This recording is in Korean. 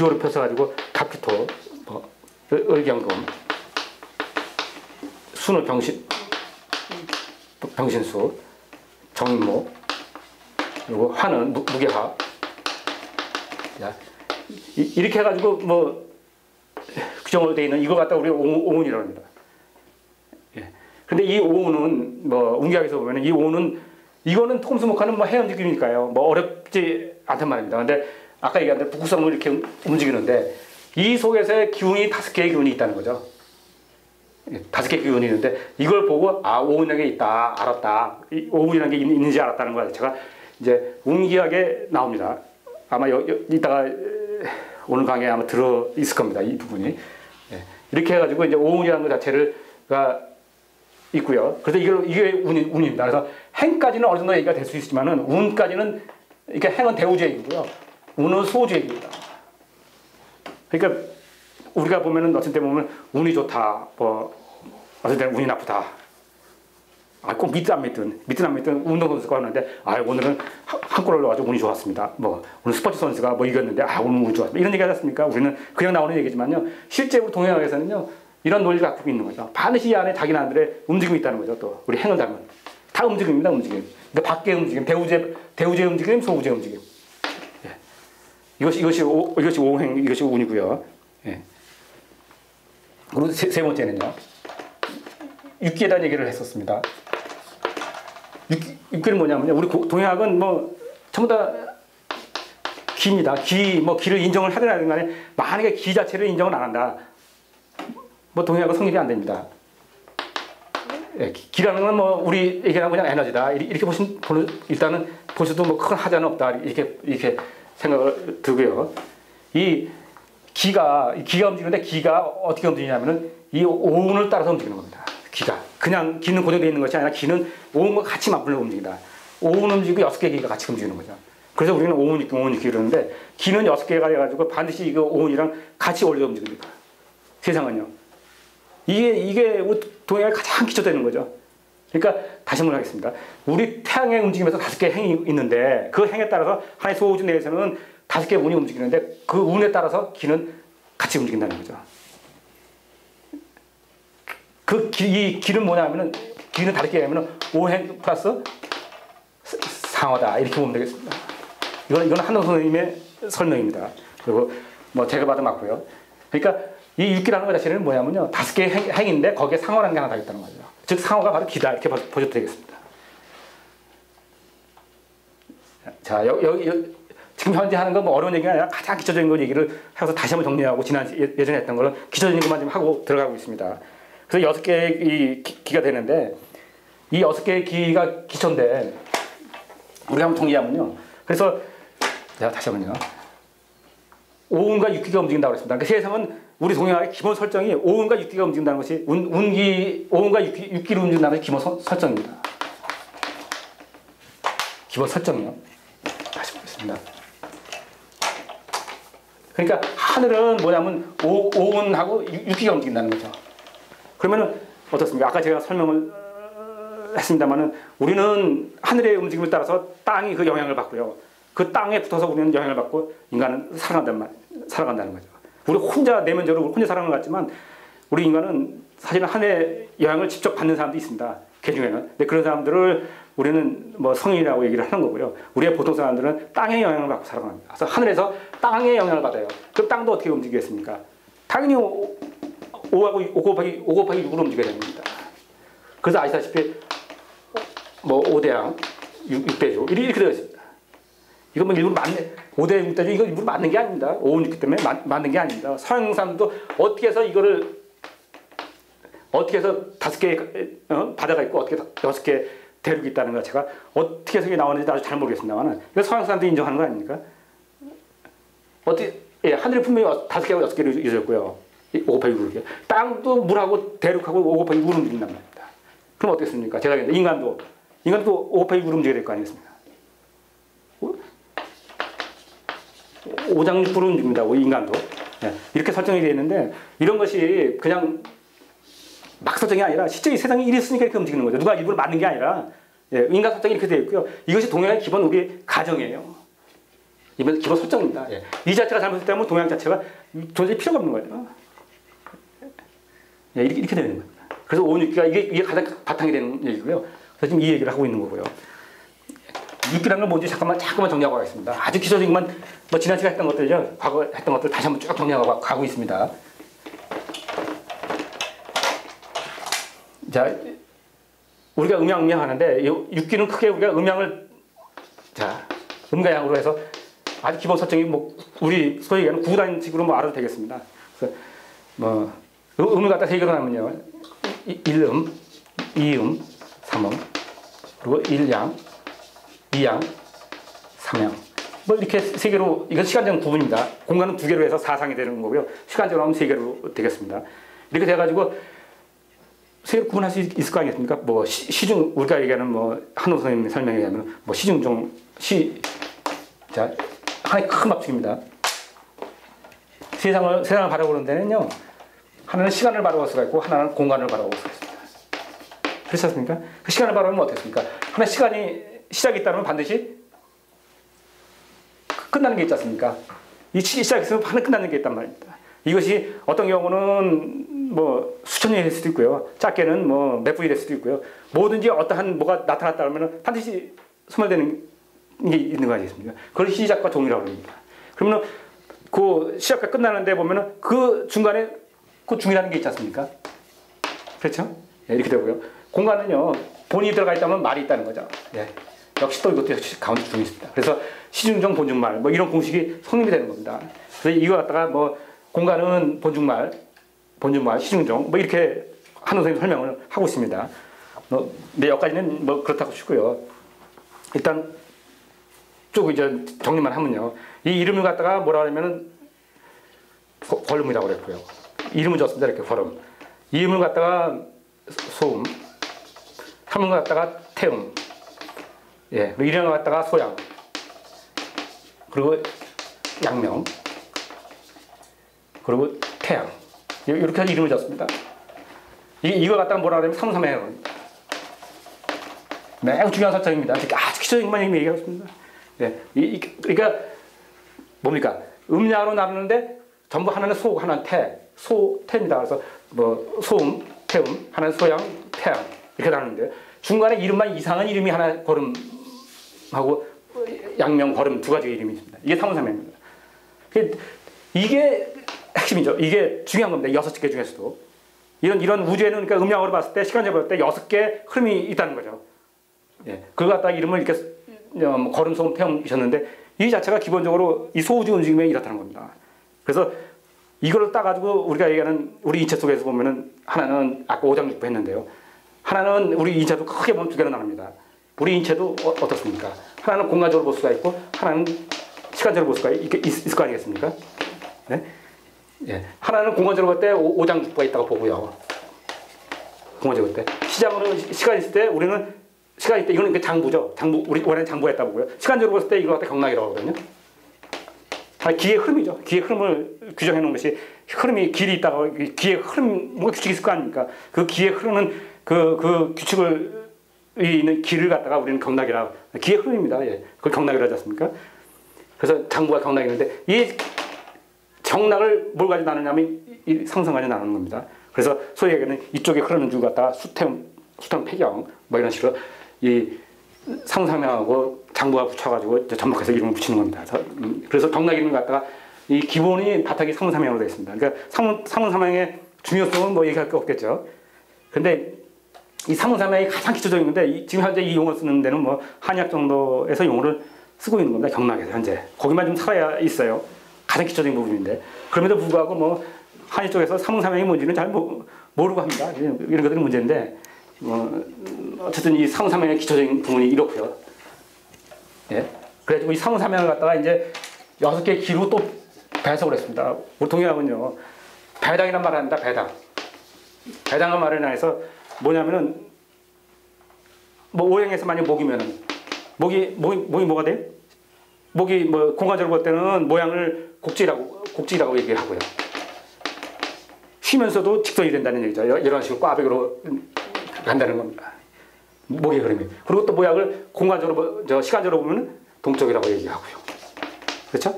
기호를 펴서가지고 갑기토, 뭐, 을경금, 순을 병신, 병신수, 정인모, 그리고 화는 무, 무게화. 야, 이, 이렇게 해가지고 뭐 규정으로 되어 있는 이거 갖다 우리가 오운이라고 합니다. 예. 근데 이 오운은 뭐 운기학에서 보면 이 오운은 이거는 톰스모카는 뭐 해양 지기니까요. 뭐 어렵지 않단 말입니다. 근데 아까 얘기한 대로 북극성을 이렇게 움직이는데 이 속에서의 기운이 다섯 개의 기운이 있다는 거죠. 예, 다섯 개의 기운이 있는데 이걸 보고 아 오운이라는 게 있다 알았다 오운이라는 게 있는지 알았다는 거 자체가 이제 운기학에 나옵니다. 아마 여, 여, 이따가 오늘 강의에 아마 들어 있을 겁니다. 이 부분이 예. 이렇게 해가지고 이제 오운이라는 것 자체를가 있고요. 그래서 이게, 이게 운, 운입니다. 그래서 행까지는 어느 정도 얘기가 될 수 있지만은 운까지는 이게 행은 대우주 얘기고요. 운은 소주 얘기입니다. 그러니까 우리가 보면은 어떤 때 보면 운이 좋다, 뭐 어떤 때는 운이 나쁘다. 아, 꼭 믿든 안 믿든, 믿든 안 믿든 운동선수가 하는데, 아, 오늘은 한 골을 넣어가지고 운이 좋았습니다. 뭐, 오늘 스포츠 선수가 뭐 이겼는데, 아, 오늘 운이 좋았습니다. 이런 얘기 하지 않습니까? 우리는 그냥 나오는 얘기지만요. 실제로 동양학에서는요, 이런 논리를 갖고 있는 거죠. 반드시 이 안에 자기 나름대로 움직임이 있다는 거죠. 또 우리 행을 닮은 다 움직임입니다. 움직임. 그러니까 밖의 움직임, 대우제 대우제 움직임, 소우제 움직임. 예. 이것이 이것이 오, 이것이 오행, 이것이 운이고요. 예. 그리고 세, 세 번째는요. 육기에 얘기를 했었습니다. 육기, 육기는 뭐냐면요. 우리 동양학은 뭐 전부 다 기입니다. 기, 뭐 기를 인정을 하든 간에 만약에 기 자체를 인정을 안 한다. 뭐 동의하고 성립이 안 됩니다. 예, 기라는 건 뭐 우리 얘기하는 그냥 에너지다 이렇게 보시면 일단은 보셔도 뭐 큰 하자는 없다 이렇게 이렇게 생각을 들고요. 이 기가 기가 움직이는데 기가 어떻게 움직이냐면은 이 오운을 따라서 움직이는 겁니다. 기가 그냥 기는 고정되어 있는 것이 아니라 기는 오운과 같이 맞물려 움직인다. 오운 움직이고 여섯 개 기가 같이 움직이는 거죠. 그래서 우리는 오운 있기 그러는데 기는 여섯 개가 돼가지고 반드시 이거 오운이랑 같이 올려 움직입니다. 세상은요. 이게, 이게 동양에 가장 기초되는 거죠. 그러니까 다시 한번 하겠습니다. 우리 태양의 움직임에서 다섯 개 행이 있는데 그 행에 따라서 하나의 소우주 내에서는 다섯 개의 운이 움직이는데 그 운에 따라서 기는 같이 움직인다는 거죠. 그 기, 이 기는 뭐냐면은 기는 다르게 하면은 오행 플러스 상어다 이렇게 보면 되겠습니다. 이건 이건 한동 선생님의 설명입니다. 그리고 뭐 제가 받은 맞고요. 그러니까 이 육기라는 것 자체는 뭐냐면요. 다섯 개의 행, 인데 거기에 상어라는 게 하나 더 있다는 거죠. 즉 상어가 바로 기다 이렇게 보셔도 되겠습니다. 자, 여기, 여기, 지금 현재 하는 건 뭐 어려운 얘기가 아니라 가장 기초적인 거 얘기를 해서 다시 한번 정리하고 지난 예, 예전에 했던 거는 기초적인 것만 좀 하고 들어가고 있습니다. 그래서 여섯 개의 이 기, 가 되는데 이 여섯 개의 기가 기초인데 우리가 한번 정리하면요. 그래서 제가 다시 한번요. 오운과 육기가 움직인다고 했습니다. 그러니까 세상은 우리 동양의 기본 설정이 오운과 육기가 움직인다는 것이 운, 운기, 오운과 육기, 육기를 움직인다는 것이 기본 서, 설정입니다. 기본 설정이요. 다시 보겠습니다. 그러니까 하늘은 뭐냐면 오, 오운하고 육기가 움직인다는 거죠. 그러면은 어떻습니까? 아까 제가 설명을 어, 했습니다만은 우리는 하늘의 움직임을 따라서 땅이 그 영향을 받고요. 그 땅에 붙어서 우리는 영향을 받고 인간은 살아간단 말, 살아간다는 거죠. 우리 혼자 내면적으로 혼자 것 같지만 우리 인간은 사실은 하늘의 영향을 직접 받는 사람도 있습니다. 개 중에는. 근데 그런 사람들을 우리는 뭐 성인이라고 얘기를 하는 거고요. 우리의 보통 사람들은 땅의 영향을 받고 살아갑니다. 그래서 하늘에서 땅의 영향을 받아요. 그럼 땅도 어떻게 움직이겠습니까? 당연히 5하고 5 곱하기 5 곱하기 6으로 움직여야 됩니다. 그래서 아시다시피 뭐 5대양 6, 6배조 이렇게 되어 있습니다. 이건 뭐 일부러 맞는 5대 6 대죠. 이거 일부러 맞는 게 아닙니다. 5은 있기 때문에 맞, 맞는 게 아닙니다. 서양 사람도 어떻게 해서 이거를 어떻게 해서 다섯 개 어? 바다가 있고 어떻게 여섯 개 대륙이 있다는 것 제가 어떻게 해서 이게 나오는지 아주 잘 모르겠습니다만 이거 서양 사람들이 인정하는 거 아닙니까? 어떻게 예, 하늘이 분명히 다섯 개하고 여섯 개로 이어졌고요. 5 곱하기 6 땅도 물하고 대륙하고 5 곱하기 6을 움직인단 말입니다. 그럼 어떻겠습니까? 제가 인간도 인간도 5 곱하기 6을 움직여야 될 거 아니겠습니까? 오장육부로 움직입니다. 인간도. 네. 이렇게 설정이 되어 있는데 이런 것이 그냥 막 설정이 아니라 실제 이 세상이 이랬으니까 이렇게 움직이는 거죠. 누가 일부러 맞는 게 아니라 예, 인간 설정이 이렇게 되어 있고요. 이것이 동양의 기본 우리 가정이에요. 이번 기본 설정입니다. 예. 이 자체가 잘못됐다면 동양 자체가 도저히 필요가 없는 거예요. 예, 이렇게, 이렇게 되는 겁니다. 그래서 5육기가 이게, 이게 가장 바탕이 되는 얘기고요. 그래서 지금 이 얘기를 하고 있는 거고요. 육기라는 건 뭔지 잠깐만 잠깐만 정리하고 가겠습니다. 아주 기초적인 건뭐 지난 시간 했던 것들이죠. 과거 했던 것들 다시 한번 쭉 정리하고 가고 있습니다. 자, 우리가 음양 음양 하는데 육기는 크게 우리가 음양을 자 음과 양으로 해서 아주 기본 설정이 뭐 우리 소위 얘기하는 구단식으로 뭐 알아도 되겠습니다. 그래서 뭐 음을 갖다 세 개로 나면요, 일음, 이음, 삼음, 그리고 일양, 이양, 삼양. 뭐 이렇게 세 개로 이건 시간적 구분입니다. 공간은 두 개로 해서 사상이 되는 거고요. 시간적으로 하면 세 개로 되겠습니다. 이렇게 돼가지고 세 구분할 수 있을 거 아니겠습니까? 뭐 시, 중 우리가 얘기하는 뭐 한호 선생님 설명에 의하면 뭐 시중종 시 자 하나의 큰 합축입니다. 세상을 세상을 바라보는 데는요 하나는 시간을 바라볼 수가 있고 하나는 공간을 바라볼 수가 있습니다. 그렇지 않습니까? 그 시간을 바라보면 어떻습니까? 하나 시간이 시작이 있다면 반드시 끝나는 게 있지 않습니까? 이 시작했으면 하나 끝나는 게 있단 말입니다. 이것이 어떤 경우는 뭐 수천 년이 될 수도 있고요. 작게는 뭐 몇 분이 될 수도 있고요. 뭐든지 어떠한 뭐가 나타났다 그러면 반드시 소멸되는 게 있는 거 아니겠습니까? 그걸 시작과 종이라고 합니다. 그러면 그 시작과 끝나는데 보면은 그 중간에 그 중이라는 게 있지 않습니까? 그렇죠? 네, 이렇게 되고요. 공간은요, 본이 들어가 있다면 말이 있다는 거죠. 네. 역시 또 이것도 역시 가운데 중이 있습니다. 그래서 시중정 본중말 뭐 이런 공식이 성립이 되는 겁니다. 그래서 이거 갖다가 뭐 공간은 본중말 본주말, 시중종 뭐 이렇게 하는 선생님 설명을 하고 있습니다. 뭐, 네, 여기까지는 뭐 그렇다고 치고요. 일단 쭉 이제 정리만 하면요. 이 이름을 갖다가 뭐라 하냐면은 벌음이라고 그랬고요. 이름을 줬습니다. 이렇게 벌음. 이름을 갖다가 소음, 삼음을 갖다가 태음, 예, 이름을 갖다가 소양, 그리고 양명, 그리고 태양. 이렇게 이름을 졌습니다. 이, 이거 갖다가 뭐라 그러면 삼삼해요. 매우 중요한 설정입니다. 아주 기초적인만 얘기하고 있습니다. 네. 이, 이, 그러니까 뭡니까? 음양으로 나누는데 전부 하나는 소, 하나는 태. 소, 태입니다. 그래서 뭐 소음, 태음, 하나는 소양, 태양 이렇게 나누는데 중간에 이름만 이상한 이름이 하나 걸음 하고 양명, 걸음 두 가지 이름이 있습니다. 이게 삼삼입니다. 이게 핵심이죠. 이게 중요한 겁니다. 여섯 개 중에서도. 이런, 이런 우주에는 그러니까 음양으로 봤을 때, 시간적으로 봤을 때 여섯 개 흐름이 있다는 거죠. 예. 그걸 갖다 이름을 이렇게 어, 뭐 걸음, 소음, 태음이셨는데 이 자체가 기본적으로 이 소우주 움직임에 이렇다는 겁니다. 그래서 이걸 따가지고 우리가 얘기하는 우리 인체 속에서 보면은 하나는 아까 오장육부 했는데요. 하나는 우리 인체도 크게 보면 두 개로 나눕니다. 우리 인체도 어, 떻습니까 하나는 공간적으로 볼 수가 있고 하나는 시간적으로 볼 수가 있, 있을 거 아니겠습니까? 네? 예. 하나는 공간적으로 볼 때 오장육부가 있다고 보고요. 공간적으로 볼 때. 시장으로 시간 있을 때 우리는 시간 있을 때 이거는 그 장부죠. 장부 우리 원래는 장부했다 보고요. 시간적으로 봤을 때 이거 갖다 경락이라고 하거든요. 다 기의 흐름이죠. 기의 흐름을 규정해 놓은 것이 흐름이 길이 있다고 기의 흐름 뭐 규칙이 있을 거 아닙니까? 그 기의 흐르는 그, 그 규칙을 있는 길을 갖다가 우리는 경락이라 기의 흐름입니다. 예. 그걸 경락이라 하지 않습니까? 그래서 장부가 경락이는데 이 경락을 뭘 가지고 나누냐면 상성 가지고 나누는 겁니다. 그래서 소위 얘기하는 이쪽에 흐르는 줄 갖다가 수태, 수탕 폐경 뭐 이런 식으로 이 상상명하고 장부가 붙여가지고 접목해서 이름을 붙이는 겁니다. 음, 그래서 경락 이름을 갖다가 이 기본이 바탕이 상문삼양으로 되어 있습니다. 그러니까 상문, 상문삼양의 중요성은 뭐 얘기할 게 없겠죠. 근데 이 상문삼양이 가장 기초적인 건데 지금 현재 이 용어 쓰는 데는 뭐 한약 정도에서 용어를 쓰고 있는 겁니다. 경락에서 현재. 거기만 좀 살아야 있어요. 가장 기초적인 부분인데 그럼에도 불구하고 뭐 한일 쪽에서 삼흥삼양이 뭔지는 잘 모, 모르고 합니다. 이런 것들이 문제인데 뭐 어쨌든 이 삼흥삼양의 기초적인 부분이 이렇고요. 예. 그래가지고 이 삼흥삼양을 갖다가 이제 여섯 개 기로 또 배석을 했습니다. 우리 동양은요 배당이란 말을 합니다. 배당. 배당은 말을 해서 뭐냐면은 뭐 오행에서 만약 목이면은 목이 목이 목이 뭐가 돼? 목이 뭐 공간적으로 볼 때는 모양을 곡지라고 곡지라고 얘기하고요. 쉬면서도 직선이 된다는 얘기죠. 이런 식으로 꽈배기로 간다는 겁니다. 목의 흐름이. 그리고 또 모양을 공간적으로 저 시간적으로 보면 동쪽이라고 얘기하고요. 그렇죠?